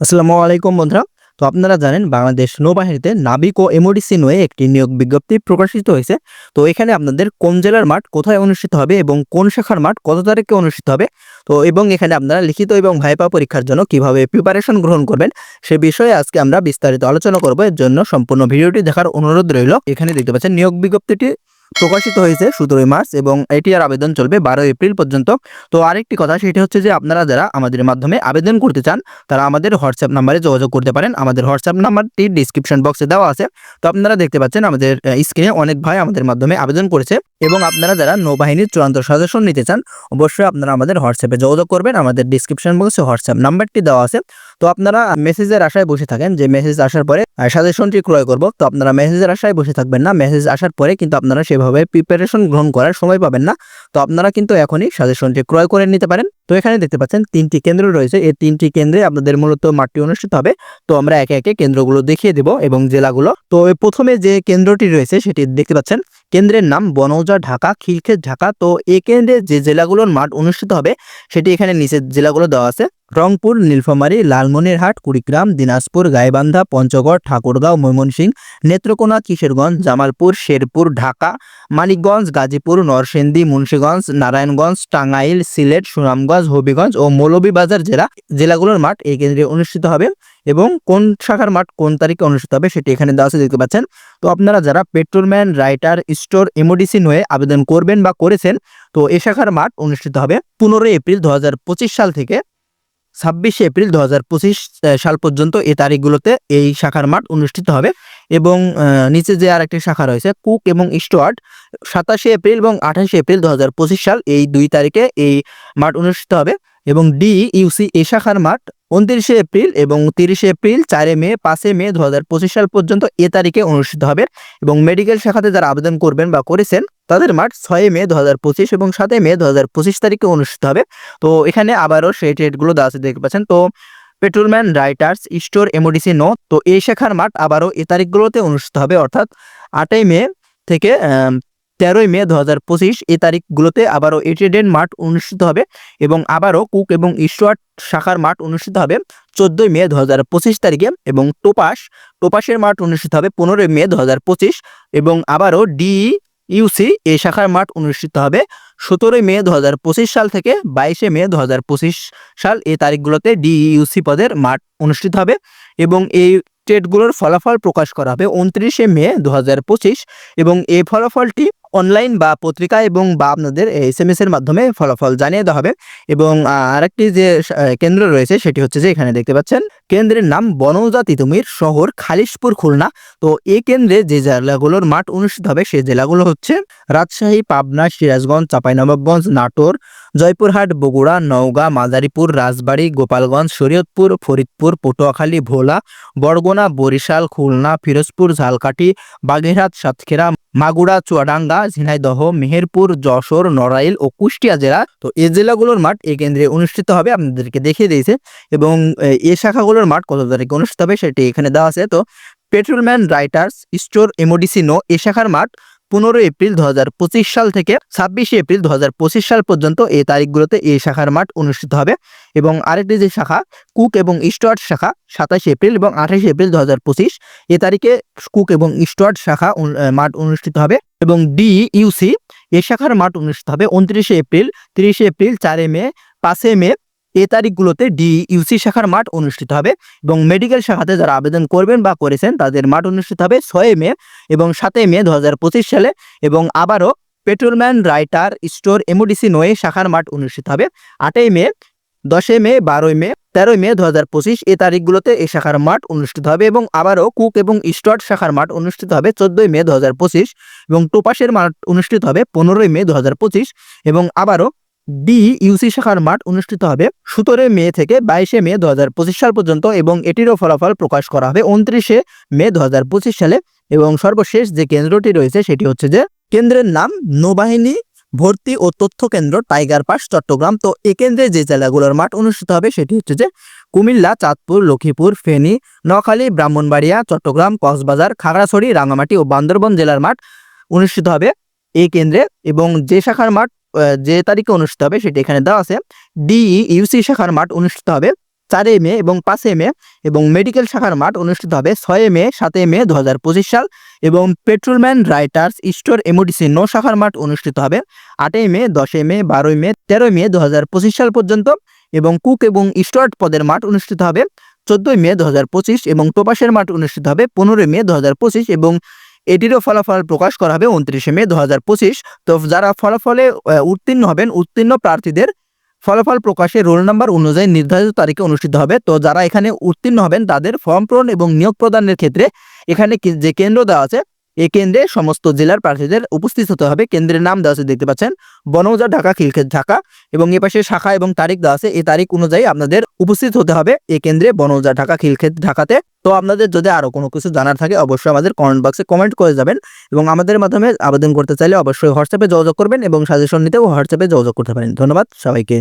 আসসালামু আলাইকুম বন্ধুরা। তো আপনারা জানেন বাংলাদেশ নৌবাহিনীতে নাবিক ও এমওডিসি নয়ে একটি নিয়োগ বিজ্ঞপ্তি প্রকাশিত হয়েছে। তো এখানে আপনাদের কোন জেলার মাঠ কোথায় অনুষ্ঠিত হবে এবং কোন শাখার মাঠ কত তারিখে অনুষ্ঠিত হবে? তো এবং এখানে আপনারা লিখিত এবং ভাইপা পরীক্ষার জন্য কীভাবে প্রিপারেশন গ্রহণ করবেন সে বিষয়ে আজকে আমরা বিস্তারিত আলোচনা করব। এর জন্য সম্পূর্ণ ভিডিওটি দেখার অনুরোধ রইল। এখানে দেখতে পাচ্ছেন নিয়োগ বিজ্ঞপ্তিটি প্রকাশিত হয়েছে সতেরোই মার্চ এবং এটি আর আবেদন চলবে বারো এপ্রিল পর্যন্ত। তো আরেকটি কথা, সেটি হচ্ছে যে আপনারা যারা আমাদের মাধ্যমে আবেদন করতে চান, তারা আমাদের হোয়াটসঅ্যাপ নাম্বারে যোগাযোগ করতে পারেন। আমাদের হোয়াটসঅ্যাপ নাম্বারটি ডিসক্রিপশন বক্সে দেওয়া আছে। তো আপনারা দেখতে পাচ্ছেন, আমাদের স্ক্রিনে অনেক ভাই আমাদের মাধ্যমে আবেদন করেছে এবং আপনারা যারা নৌবাহিনীর চূড়ান্ত সাজেশন নিতে চান, অবশ্যই আপনারা আমাদের হোয়াটসঅ্যাপে যোগাযোগ করবেন। আমাদের ডিসক্রিপশন বক্সে হোয়াটসঅ্যাপ নাম্বারটি দেওয়া আছে। তো আপনারা মেসেজের আশায় বসে থাকেন যে মেসেজ আসার পরে সাজেশনটি ক্রয় করব। তো আপনারা মেসেজের আশায় বসে থাকবেন না। মেসেজ আসার পরে কিন্তু আপনারা সেভাবে প্রিপারেশন গ্রহণ করার সময় পাবেন না। তো আপনারা কিন্তু এখনই সাজেশনটি ক্রয় করে নিতে পারেন। তো এখানে দেখতে পাচ্ছেন তিনটি কেন্দ্র রয়েছে। এই তিনটি কেন্দ্রে আপনাদের মূলত মাঠটি অনুষ্ঠিত হবে। তো আমরা একে একে কেন্দ্রগুলো দেখিয়ে দেব এবং জেলাগুলো। তো প্রথমে যে কেন্দ্রটি রয়েছে সেটি দেখতে পাচ্ছেন। কেন্দ্রের নাম বনৌজা, ঢাকা, খিলক্ষেত, ঢাকা। তো এই কেন্দ্রে যে জেলাগুলোর মাঠ অনুষ্ঠিত হবে, সেটি এখানে নিচের জেলাগুলো দেওয়া আছে। রংপুর, নীলফামারী, লালমনিরহাট, কুড়িগ্রাম, দিনাজপুর, গাইবান্ধা, পঞ্চগড়, ঠাকুরগাঁও, ময়মনসিংহ, নেত্রকোনা, কিশোরগঞ্জ, জামালপুর, শেরপুর, ঢাকা, মানিকগঞ্জ, গাজীপুর, নরসিংদী, মুন্সীগঞ্জ, নারায়ণগঞ্জ, টাঙ্গাইল, সিলেট, সুনামগঞ্জ, হবিগঞ্জ ও মৌলভীবাজার জেলা, জেলাগুলোর মাঠ এই কেন্দ্রে অনুষ্ঠিত হবে এবং কোন শাখার মাঠ কোন তারিখে অনুষ্ঠিত হবে সেটি এখানে দেওয়া আছে, দেখতে পাচ্ছেন। তো আপনারা যারা পেট্রোলম্যান, রাইটার, স্টোর, এমওডিসি নয়ে আবেদন করবেন বা করেছেন, তো এ শাখার মাঠ অনুষ্ঠিত হবে পনেরোই এপ্রিল দু হাজার পঁচিশ সাল থেকে। ছাব্বিশে এপ্রিল দু হাজার পঁচিশ সাল পর্যন্ত এই তারিখগুলোতে এই শাখার মাঠ অনুষ্ঠিত হবে। এবং নিচে যে আর একটি শাখা রয়েছে, কুক এবং স্টুয়ার্ট, সাতাশে এপ্রিল এবং আঠাশে এপ্রিল দুহাজার পঁচিশ সাল এই দুই তারিখে এই মাঠ অনুষ্ঠিত হবে। এবং ডি, ইউসি এই শাখার মাঠ উনত্রিশে এপ্রিল এবং তিরিশে এপ্রিল, চারে মে, পাঁচে মে দু হাজার পঁচিশ সাল পর্যন্ত এ তারিখে অনুষ্ঠিত হবে। এবং মেডিকেল শাখাতে যারা আবেদন করবেন বা করেছেন তাদের মাঠ ছয় মে দু হাজার পঁচিশ এবং সাতে মে দু হাজার পঁচিশ তারিখে অনুষ্ঠিত হবে। তো এখানে আবারও সেই ডেটগুলো দেওয়া আছে, দেখতে পাচ্ছেন। তো petrolman, writers, store, MODC, no. তো এই শাখার মাঠ আবারও এ তারিখগুলোতে অনুষ্ঠিত হবে, অর্থাৎ আটই মে থেকে তেরোই মে দু হাজার পঁচিশ এ তারিখগুলোতে আবারও এটিডেন মাঠ অনুষ্ঠিত হবে এবং আবারও কুক এবং স্টুয়ার্ট শাখার মাঠ অনুষ্ঠিত হবে চোদ্দই মে দু হাজার পঁচিশ তারিখে এবং টোপাস টোপাসের মাঠ অনুষ্ঠিত হবে পনেরোই মে দু হাজার পঁচিশ এবং আবারও ডি ইউসি এই শাখার মাঠ অনুষ্ঠিত হবে সতেরোই মে দু হাজার পঁচিশ সাল থেকে বাইশে মে দু হাজার পঁচিশ সাল এই তারিখগুলোতে ডিইউসি পদের মাঠ অনুষ্ঠিত হবে এবং এই টেটগুলোর ফলাফল প্রকাশ করা হবে উনত্রিশে মে দু হাজার পঁচিশ এবং এই ফলাফলটি অনলাইন বা পত্রিকা এবং বা আপনাদের এস এম এর মাধ্যমে ফলাফল জানিয়ে দেওয়া হবে। এবং আরেকটি যে কেন্দ্র রয়েছে সেটি হচ্ছে যে, এখানে দেখতে পাচ্ছেন, কেন্দ্রের নাম বনৌজা তিতুমির শহর খালিশপুর, খুলনা। তো এই কেন্দ্রে যে জেলাগুলোর মাঠ অনুষ্ঠিত হবে সেই জেলাগুলো হচ্ছে রাজশাহী, পাবনা, সিরাজগঞ্জ, চাঁপাইনবাবগঞ্জ, নাটোর, জয়পুরহাট, বগুড়া, নওগাঁ, মাদারীপুর, রাজবাড়ী, গোপালগঞ্জ, শরীয়তপুর, ফরিদপুর, পটুয়াখালী, ভোলা, বরগুনা, বরিশাল, খুলনা, ফিরোজপুর, ঝালকাঠি, বাগেরহাট, সাতক্ষীরা মাগুরা, চুয়াডাঙ্গা, ঝিনাইদহ, মেহেরপুর, যশোর, নড়াইল ও কুষ্টিয়া জেলা। তো এই জেলাগুলোর মাঠ এই কেন্দ্রে অনুষ্ঠিত হবে, আপনাদেরকে দেখিয়ে দিয়েছে। এবং এই শাখাগুলোর মাঠ কত তারিখে অনুষ্ঠিত হবে সেটি এখানে দেওয়া আছে। তো, petrolman, writers, store, MODC, no, এ শাখার মাঠ পনেরোই এপ্রিল দু হাজার পঁচিশ সাল থেকে ছাব্বিশে এপ্রিল দু হাজার পঁচিশ সাল পর্যন্ত এই তারিখগুলোতে এই শাখার মাঠ অনুষ্ঠিত হবে এবং আরেকটি যে শাখা, কুক এবং স্টুয়ার্ট শাখা, সাতাশে এপ্রিল এবং আঠাশে এপ্রিল দু হাজার পঁচিশ, এ তারিখে কুক এবং স্টুয়ার্ট শাখা মাঠ অনুষ্ঠিত হবে এবং ডি ইউসি এ শাখার মাঠ অনুষ্ঠিত হবে। উনত্রিশে এপ্রিল, তিরিশে এপ্রিল, চারে মে, পাঁচে মে এ তারিখগুলোতে ডি ইউসি শাখার মাঠ অনুষ্ঠিত হবে এবং মেডিকেল শাখাতে যারা আবেদন করবেন বা করেছেন তাদের মাঠ অনুষ্ঠিত হবে ছয় মে এবং সাতই মে দু হাজার পঁচিশ সালে এবং আবারও পেট্রোলম্যান, রাইটার, স্টোর, এমওডিসি নয়ে শাখার মাঠ অনুষ্ঠিত হবে। আটই মে, দশই মে, বারোই মে, তেরোই মে দু হাজার পঁচিশ এই তারিখগুলোতে এই শাখার মাঠ অনুষ্ঠিত হবে এবং আবারও কুক এবং স্টুয়ার্ট শাখার মাঠ অনুষ্ঠিত হবে চোদ্দই মে দু হাজার পঁচিশ এবং টোপাসের মাঠ অনুষ্ঠিত হবে পনেরোই মে দু হাজার পঁচিশ এবং আবারও ডি ইউসি শাখার মাঠ অনুষ্ঠিত হবে সতেরোই মে থেকে বাইশে মে দু হাজার পঁচিশ সাল পর্যন্ত এবং এটিরও ফলাফল প্রকাশ করা হবে উনত্রিশে মে দু হাজার পঁচিশ সালে এবং সর্বশেষ যে কেন্দ্রটি রয়েছে সেটি হচ্ছে যে কেন্দ্রের নাম, নৌবাহিনী, ভর্তি ও তথ্য কেন্দ্র টাইগার পাস চট্টগ্রাম। তো এ কেন্দ্রে যে জেলাগুলোর মাঠ অনুষ্ঠিত হবে সেটি হচ্ছে যে কুমিল্লা, চাঁদপুর, লক্ষ্মীপুর, ফেনী, নোয়াখালী, ব্রাহ্মণবাড়িয়া, চট্টগ্রাম, কক্সবাজার, খাগড়াছড়ি রাঙামাটি ও বান্দরবন জেলার মাঠ অনুষ্ঠিত হবে এই কেন্দ্রে এবং যে শাখার মাঠ যে তারিখে অনুষ্ঠিত হবে সেটি এখানে দেওয়া আছে। ডি ইউসি শাখার মাঠ অনুষ্ঠিত হবে চারই মে এবং পাঁচই মে এবং মেডিকেল শাখার মাঠ অনুষ্ঠিত হবে ছয়ই মে, সাতই মে দু হাজার পঁচিশ সাল এবং পেট্রোলম্যান রাইটার্স স্টোর এমওডিসি নৌ শাখার মাঠ অনুষ্ঠিত হবে আটই মে, দশই মে, বারোই মে, তেরোই মে দু হাজার পঁচিশ সাল পর্যন্ত এবং কুক এবং স্টুয়ার্ট পদের মাঠ অনুষ্ঠিত হবে চোদ্দই মে দু হাজার পঁচিশ এবং টোপাসের মাঠ অনুষ্ঠিত হবে পনেরোই মে দু হাজার পঁচিশ এবং এটিরও ফলাফল প্রকাশ করা হবে উনত্রিশে মে দু হাজার পঁচিশ। তো যারা ফলাফলে উত্তীর্ণ হবেন, উত্তীর্ণ প্রার্থীদের ফলাফল প্রকাশে রোল নাম্বার অনুযায়ী নির্ধারিত তারিখে অনুষ্ঠিত হবে। তো যারা এখানে উত্তীর্ণ হবেন, তাদের ফর্ম পূরণ এবং নিয়োগ প্রদানের ক্ষেত্রে এখানে যে কেন্দ্র দেওয়া আছে এই কেন্দ্রে সমস্ত জেলার প্রার্থীদের উপস্থিত হতে হবে। কেন্দ্রের নাম দেওয়া আছে, দেখতে পাচ্ছেন, বনৌজা, ঢাকা, খিলক্ষেত, ঢাকা। এবং এ পাশে শাখা এবং তারিখ দেওয়া আছে এই তারিখ অনুযায়ী আপনাদের উপস্থিত হতে হবে এই কেন্দ্রে বনজা ঢাকা খিলক্ষেত ঢাকাতে। তো আপনাদের যদি আরও কোনো কিছু জানার থাকে, অবশ্যই আমাদের কমেন্ট বক্সে কমেন্ট করে যাবেন এবং আমাদের মাধ্যমে আবেদন করতে চাইলে অবশ্যই হোয়াটসঅ্যাপে যোগাযোগ করবেন এবং সাজেশন নিতেও হোয়াটসঅ্যাপে যোগাযোগ করতে পারেন। ধন্যবাদ সবাইকে।